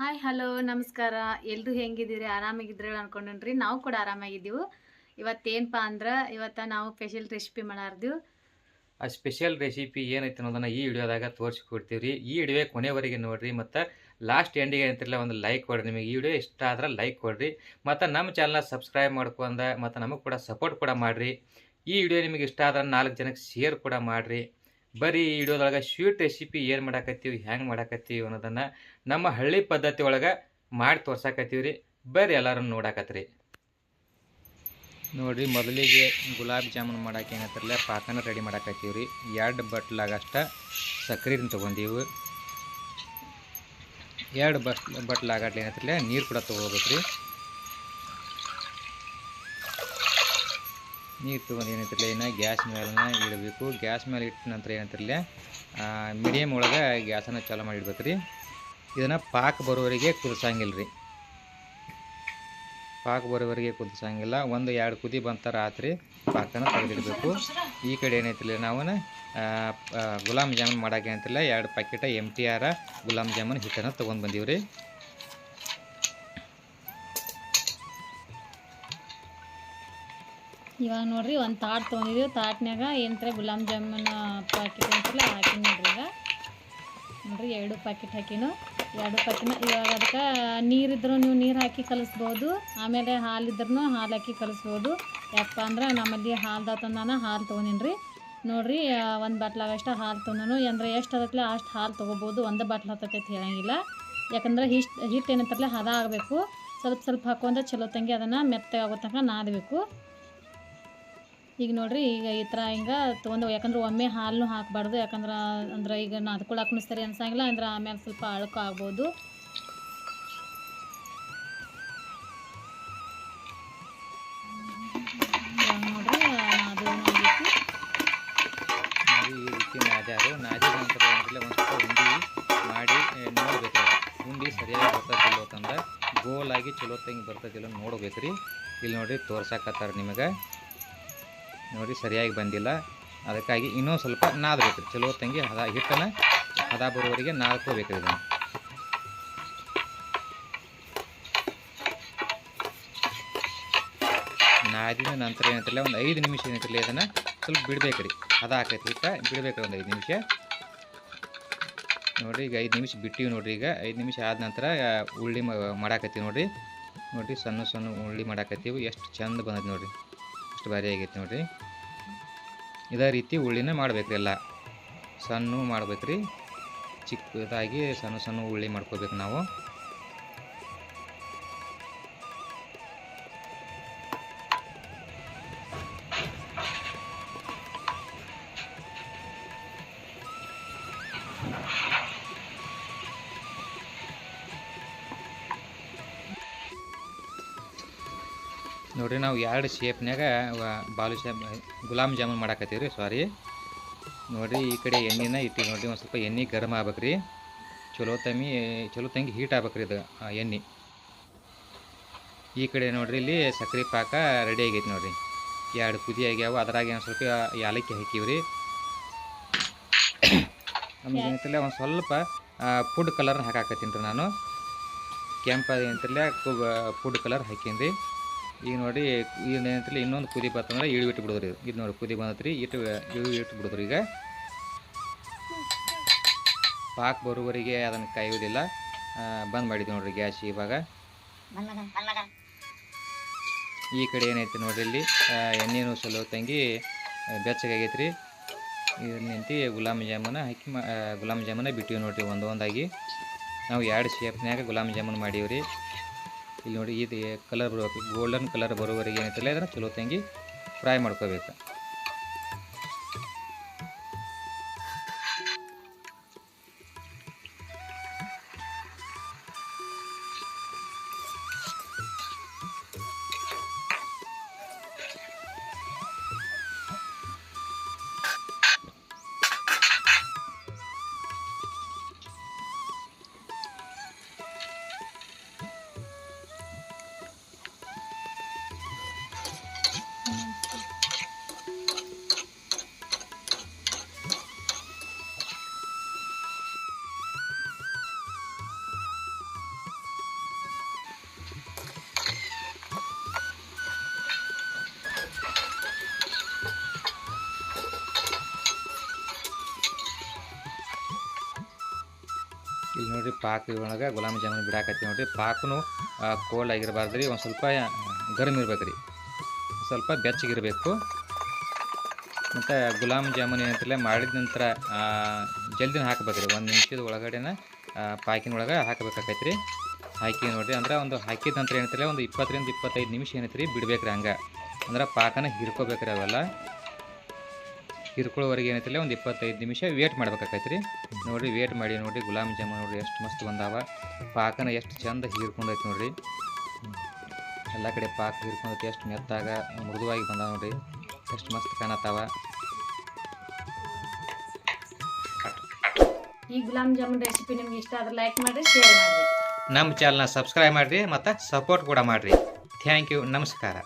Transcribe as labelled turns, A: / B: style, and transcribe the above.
A: Hi hello ನಮಸ್ಕಾರ. ಎಲ್ರು ಹೆಂಗಿದ್ದೀರಿ? ಆರಾಮಾಗಿದ್ರೆ ಅನ್ಕೊಂಡ್ರಿ ನಾವು ಕೂಡ ಆರಾಮಾಗಿದ್ದೀವಿ. ಇವತ್ತೇನಪ್ಪ ಅಂದ್ರೆ, ಇವತ್ತು ನಾವು ಸ್ಪೆಷಲ್ ರೆಸಿಪಿ ಮಾಡಾರ್ದೀವಿ.
B: ಆ ಸ್ಪೆಷಲ್ ರೆಸಿಪಿ ಏನೈತೆ ಅನ್ನೋದನ್ನ ಈ ವಿಡಿಯೋದಾಗ ತೋರಿಸ್ಕೊಡ್ತೀವಿ ರೀ ಈ ವಿಡಿಯೋ ಕೊನೆವರೆಗೆ ನೋಡ್ರಿ ಮತ್ತು ಲಾಸ್ಟ್ ಎಂಡಿಗೆ ಏನಂತಿರಲ್ಲ ಒಂದು ಲೈಕ್ ಕೊಡ್ರಿ. ನಿಮಗೆ ಈ ವಿಡಿಯೋ ಇಷ್ಟ ಆದ್ರೆ ಲೈಕ್ ಕೊಡ್ರಿ. ಮತ್ತು ನಮ್ಮ ಚಾನಲ್ನ ಸಬ್ಸ್ಕ್ರೈಬ್ ಮಾಡ್ಕೊಂಡ ಮತ್ತು ನಮಗೆ ಕೂಡ ಸಪೋರ್ಟ್ ಕೂಡ ಮಾಡಿರಿ. ಈ ವಿಡಿಯೋ ನಿಮಗೆ ಇಷ್ಟ ಆದ್ರೆ ನಾಲ್ಕು ಜನಕ್ಕೆ ಶೇರ್ ಕೂಡ ಮಾಡಿರಿ. ಬರೀ ಈ ವಿಡಿಯೋದೊಳಗೆ ಸ್ವೀಟ್ ರೆಸಿಪಿ ಏನು ಮಾಡಾಕತ್ತೀವಿ, ಹೆಂಗೆ ಮಾಡಾಕತ್ತೀವಿ ಅನ್ನೋದನ್ನು ನಮ್ಮ ಹಳ್ಳಿ ಪದ್ಧತಿ ಒಳಗೆ ಮಾಡಿ ತೋರ್ಸಾಕತ್ತೀವಿ ರೀ. ಬರ್ರಿ ಎಲ್ಲರೂ ನೋಡಾಕತ್ರಿ. ನೋಡಿರಿ, ಮೊದಲಿಗೆ ಗುಲಾಬ್ ಜಾಮೂನ್ ಮಾಡಕ್ಕೆ ಏನಂತಾರಲ್ಲ, ಪಾಕನ ರೆಡಿ ಮಾಡಾಕತ್ತೀವಿ ರೀ. ಎರಡು ಬಟ್ಲಾಗಷ್ಟ ಸಕ್ಕರೆನ ತೊಗೊಂಡೀವಿ. ಎರಡು ಬಟ್ ಬಟ್ಲಾಗಟ್ಲೆ ಏನಂತಾರಲ್ಲ, ನೀರು ಕೂಡ ತೊಗೋಬೇಕು ರೀ ನೀರು ತೊಗೊಂಡು ಏನಂತಾರಲ್ಲ ಇನ್ನು ಗ್ಯಾಸ್ ಮೇಲೆ ಇಡಬೇಕು. ಗ್ಯಾಸ್ ಮೇಲೆ ಇಟ್ಟ ನಂತರ ಏನಂತಾರಲ್ಲ ಮೀಡಿಯಮ್ ಒಳಗೆ ಗ್ಯಾಸನ್ನು ಚಾಲೂ ಮಾಡಿ ಇಡ್ಬೇಕು ರೀ ಇದನ್ನು ಪಾಕ ಬರೋವರೆಗೆ ಕುದಿಸಂಗಿಲ್ಲ ರೀ ಪಾಕ ಬರೋವರೆಗೆ ಕುದಿಸಂಗಿಲ್ಲ. ಒಂದು ಎರಡು ಕುದಿ ಬಂತ ರಾತ್ರಿ ಪಾಕನ ತೆಗೆದಿಡಬೇಕು. ಈ ಕಡೆ ಏನೈತಿಲ್ಲ ನಾವು ಗುಲಾಬ್ ಜಾಮೂನ್ ಮಾಡೋಕೆ ಏನಂತಿಲ್ಲ ಎರಡು ಪ್ಯಾಕೆಟ್ ಎಂ ಟಿ ಆರ ಗುಲಾಬ್ ಜಾಮೂನ್ ಹಿಟ್ಟನ್ನು ತೊಗೊಂಡು ಬಂದೀವಿ ರೀ
A: ಇವಾಗ ನೋಡ್ರಿ ಒಂದು ತಾಟ್ ತೊಗೊಂಡಿದ್ದೀವಿ ತಾಟ್ನ್ಯಾಗ ಏನಂತಾರೆ ಗುಲಾಬ್ ಜಾಮೂನ್ ಪ್ಯಾಕೆಟ್ ಅಂತಲ್ಲ ಹಾಕೀನಿ ನೋಡ್ರಿ ಈಗ. ನೋಡ್ರಿ ಎರಡು ಪ್ಯಾಕೆಟ್ ಹಾಕಿನು. ಎರಡು ಪ್ಯಾಕೆಟ್ನ ಇವಾಗ ಅದಕ್ಕೆ ನೀರಿದ್ರು ನೀವು ನೀರು ಹಾಕಿ ಕಲಿಸ್ಬೋದು. ಆಮೇಲೆ ಹಾಲಿದ್ರೂ ಹಾಲು ಹಾಕಿ ಕಲಿಸ್ಬೋದು. ಯಾಕಪ್ಪ ಅಂದ್ರೆ ನಮ್ಮಲ್ಲಿ ಹಾಲ್ದ ನಾನು ಹಾಲು ತೊಗೊಂಡಿನಿ ರೀ ನೋಡ್ರಿ ಒಂದು ಬಾಟ್ಲಾಗಷ್ಟು ಹಾಲು ತೊಗೊಂಡು ಅಂದ್ರೆ ಎಷ್ಟು ಅದಕ್ಕೆ ಅಷ್ಟು ಹಾಲು ತೊಗೋಬೋದು. ಒಂದು ಬಾಟ್ಲ್ ಹತ್ತೈತೆ ಹೇಳಂಗಿಲ್ಲ. ಯಾಕಂದ್ರೆ ಹಿಟ್ಟು ಹಿಟ್ಟು ಏನಂತಾರಲ್ಲ ಹದ ಆಗಬೇಕು. ಸ್ವಲ್ಪ ಸ್ವಲ್ಪ ಹಾಕೊಂಡ್ರೆ ಚಲೋ ತಂಗಿ ಅದನ್ನು ಮೆತ್ತಗೆ ಆಗೋ ತನಕ ನಾದಬೇಕು. ಈಗ ನೋಡ್ರಿ, ಈಗ ಈ ಥರ ಹಿಂಗೆ ತೊಗೊಂಡು ಯಾಕಂದ್ರೆ ಒಮ್ಮೆ ಹಾಲು ಹಾಕಬಾರ್ದು. ಯಾಕಂದ್ರೆ, ಅಂದ್ರೆ ಈಗ ನಾದ್ಕೊಳಕ್ಕೂ ಸರಿ ಅನ್ಸಂಗಿಲ್ಲ. ಅಂದ್ರೆ ಆಮೇಲೆ ಸ್ವಲ್ಪ ಅಳಕು ಆಗ್ಬೋದು.
B: ಗೋಲಾಗಿ ಚಲೋ ತಂಗಿ ಬರ್ತದಿಲ್ಲ ನೋಡ್ಬೇಕು ರೀ ಇಲ್ಲಿ ನೋಡ್ರಿ ತೋರ್ಸಕತ್ತಾರ ನಿಮಗೆ. ನೋಡಿ, ಸರಿಯಾಗಿ ಬಂದಿಲ್ಲ. ಅದಕ್ಕಾಗಿ ಇನ್ನೂ ಸ್ವಲ್ಪ ನಾದಬೇಕು. ಚಲೋ ತಂಗಿ ಹದ ಹಿಟ್ಟನ್ನು ಹದ ಬರುವವರಿಗೆ ನಾದ್ಕೋಬೇಕು ಇದನ್ನು. ನಾದಿದ ನಂತರ ಏನಂತಿಲ್ಲ ಒಂದು ಐದು ನಿಮಿಷ ಏನಂತಿಲ್ಲ ಇದನ್ನು ಸ್ವಲ್ಪ ಬಿಡಬೇಕು ರೀ. ಹದ ಹಾಕೈತಿ ಹಿಟ್ಟ, ಬಿಡ್ಬೇಕು ಒಂದು ಐದು ನಿಮಿಷ. ನೋಡಿ ಈಗ ಐದು ನಿಮಿಷ ಬಿಟ್ಟಿವಿ ನೋಡಿರಿ ಈಗ. ಐದು ನಿಮಿಷ ಆದ ನಂತರ ಉಳ್ಳಿ ಮಾಡಾಕತ್ತೀವಿ ನೋಡಿರಿ. ನೋಡಿರಿ, ಸಣ್ಣ ಸಣ್ಣ ಉಳ್ಳಿ ಮಾಡಾಕತ್ತೀವಿ. ಎಷ್ಟು ಚಂದ ಬಂದೈತಿ ನೋಡ್ರಿ. ಎಷ್ಟು ಭಾರಿ ಆಗೈತೆ ನೋಡಿರಿ. ಇದೇ ರೀತಿ ಉಳ್ಳಿನೇ ಮಾಡ್ಬೇಕು ಎಲ್ಲ. ಸಣ್ಣ ಮಾಡ್ಬೇಕು ರೀ ಚಿಕ್ಕದಾಗಿ ಸಣ್ಣ ಸಣ್ಣ ಉಳ್ಳಿ ಮಾಡ್ಕೋಬೇಕು ನಾವು. ನೋಡ್ರಿ, ನಾವು ಎರಡು ಶೇಪ್ನಾಗ ಬಾಲು ಶಾಪ್ ಗುಲಾಬ್ ಜಾಮೂನ್ ಮಾಡಾಕತ್ತೀವಿ ರೀ ಸಾರಿ ನೋಡಿರಿ, ಈ ಕಡೆ ಎಣ್ಣೆನ ಇಟ್ಟು ನೋಡಿರಿ, ಒಂದು ಸ್ವಲ್ಪ ಎಣ್ಣೆ ಗರಮ್ ಆಗ್ಬೇಕು ರೀ ಚಲೋ ತಮ್ಮಿ ಚಲೋ ತಂಗಿ ಹೀಟ್ ಆಗ್ಬೇಕು ರೀ ಇದು ಎಣ್ಣೆ. ಈ ಕಡೆ ನೋಡ್ರಿ, ಇಲ್ಲಿ ಸಕ್ಕರೆ ಪಾಕ ರೆಡಿ ಆಗೈತೆ ನೋಡಿರಿ. ಎರಡು ಕುದಿ ಆಗ್ಯಾವ, ಅದ್ರಾಗೆ ಒಂದು ಸ್ವಲ್ಪ ಏಲಕ್ಕಿ ಹಾಕಿವಿ ರೀ ನಮ್ಗೆ ಏನಂತಿಲ್ಲ ಒಂದು ಸ್ವಲ್ಪ ಫುಡ್ ಕಲರ್ನ ಹಾಕಾಕತ್ತೀನಿ ರೀ ನಾನು. ಕೆಂಪು ಏನಂತಿಲ್ಲ ಫುಡ್ ಕಲರ್ ಹಾಕೀನಿ ರೀ ಈಗ ನೋಡಿ ಏನಂತಿಲ್ಲ ಇನ್ನೊಂದು ಕುದಿ ಬರ್ತಂದ್ರೆ ಇಳಿ ಇಟ್ಟು ಬಿಡೋದ್ರಿ ಇದು. ನೋಡಿ, ಕುದಿ ಬಂದತ್ರಿ, ಇಟ್ಟು ಇಳಿ ಇಟ್ಟು ಬಿಡೋದ್ರಿ ಈಗ. ಪಾಕ್ ಬರುವವರಿಗೆ ಅದನ್ನು ಕಾಯೋದಿಲ್ಲ ಬಂದ್ ಮಾಡಿದ್ವಿ ನೋಡ್ರಿ ಗ್ಯಾಸ್ ಇವಾಗ. ಈ ಕಡೆ ಏನೈತಿ ನೋಡ್ರಿ ಇಲ್ಲಿ ಎಣ್ಣೆನೂ ಸಲೋ ತಂಗಿ ಬೆಚ್ಚಗೆ ಬೆಚ್ಚಗಾಗೈತೆ ರೀ ನಿಂತು ಗುಲಾಬ್ ಜಾಮೂನ ಹಾಕಿ ಗುಲಾಬ್ ಜಾಮೂನ ಬಿಟ್ಟಿವಿ ನೋಡ್ರಿ ಒಂದೊಂದಾಗಿ. ನಾವು ಎರಡು ಶೇಪ್ನಾಗ ಗುಲಾಬ್ ಜಾಮೂನ್ ಮಾಡೀವಿ ರೀ ಇಲ್ಲಿ ನೋಡಿ ಇದು ಕಲರ್ ಬರ್ಬೇಕು ಗೋಲ್ಡನ್ ಕಲರ್ ಬರೋವರೆಗೆ ಏನೈತಲ್ಲ ಅದನ್ನು ಚಲೋ ತಂಗಿ ಫ್ರೈ ಮಾಡ್ಕೋಬೇಕು. ನೋಡ್ರಿ ಪಾಕ ಒಳಗೆ ಗುಲಾಬ್ ಜಾಮೂನ್ ಬಿಡಾಕತ್ತೀವಿ ನೋಡಿರಿ. ಪಾಕನು ಕೋಲ್ಡ್ ಆಗಿರಬಾರ್ದು ರೀ, ಒಂದು ಸ್ವಲ್ಪ ಗರಮ್ ಇರ್ಬೇಕು ರೀ. ಸ್ವಲ್ಪ ಬೆಚ್ಚಗಿರಬೇಕು. ಮತ್ತು ಗುಲಾಬ್ ಜಾಮೂನ್ ಏನಂತಿಲ್ಲ ಮಾಡಿದ ನಂತರ ಜಲ್ದಿನ ಹಾಕ್ಬೇಕು ರೀ. ಒಂದು ನಿಮಿಷದ ಒಳಗಡೆನ ಪಾಕಿನ ಒಳಗೆ ಹಾಕಬೇಕಾಕೈತೆ ರೀ. ಹಾಕಿ ನೋಡಿರಿ, ಅಂದ್ರೆ ಒಂದು ಹಾಕಿದ ನಂತರ ಏನೈತಿಲ್ಲ ಒಂದು ಇಪ್ಪತ್ತರಿಂದ ಇಪ್ಪತ್ತೈದು ನಿಮಿಷ ಏನೈತೆ ರೀ ಬಿಡ್ಬೇಕು ರೀ ಹಂಗೆ. ಅಂದ್ರೆ ಪಾಕನ ಹಿರ್ಕೋಬೇಕು ರೀ ಅವೆಲ್ಲ. ಹಿರ್ಕೊಳ್ಳೋವರೆಗೆ ಏನೈತಿಲ್ಲ ಒಂದು ಇಪ್ಪತ್ತೈದು ನಿಮಿಷ ವೇಟ್ ಮಾಡ್ಬೇಕಾಕೈತೆ ರೀ ನೋಡಿರಿ ವೇಟ್ ಮಾಡಿ ನೋಡಿರಿ ಗುಲಾಬ್ ಜಾಮೂನ್ ನೋಡಿರಿ ಎಷ್ಟು ಮಸ್ತ್ ಬಂದಾವ. ಪಾಕನ ಎಷ್ಟು ಚಂದ ಹೀರ್ಕೊಂಡೈತೆ ನೋಡಿರಿ. ಎಲ್ಲ ಕಡೆ ಪಾಕ ಹೀರ್ಕೊಂಡೈತಿ ಎಷ್ಟು ಮೆತ್ತಾಗ ಮೃದುವಾಗಿ ಬಂದಾವ ನೋಡಿರಿ. ಎಷ್ಟು ಮಸ್ತ್ ಕಾಣತ್ತಾವ.
A: ಈ ಗುಲಾಬ್ ಜಾಮೂನ್ ರೆಸಿಪಿ ನಿಮ್ಗೆ ಇಷ್ಟ ಆದ್ರೆ ಲೈಕ್ ಮಾಡಿರಿ ಶೇರ್ ಮಾಡಿರಿ.
B: ನಮ್ಮ ಚಾನಲ್ನ ಸಬ್ಸ್ಕ್ರೈಬ್ ಮಾಡಿರಿ ಮತ್ತು ಸಪೋರ್ಟ್ ಕೂಡ ಮಾಡಿರಿ. ಥ್ಯಾಂಕ್ ಯು ನಮಸ್ಕಾರ.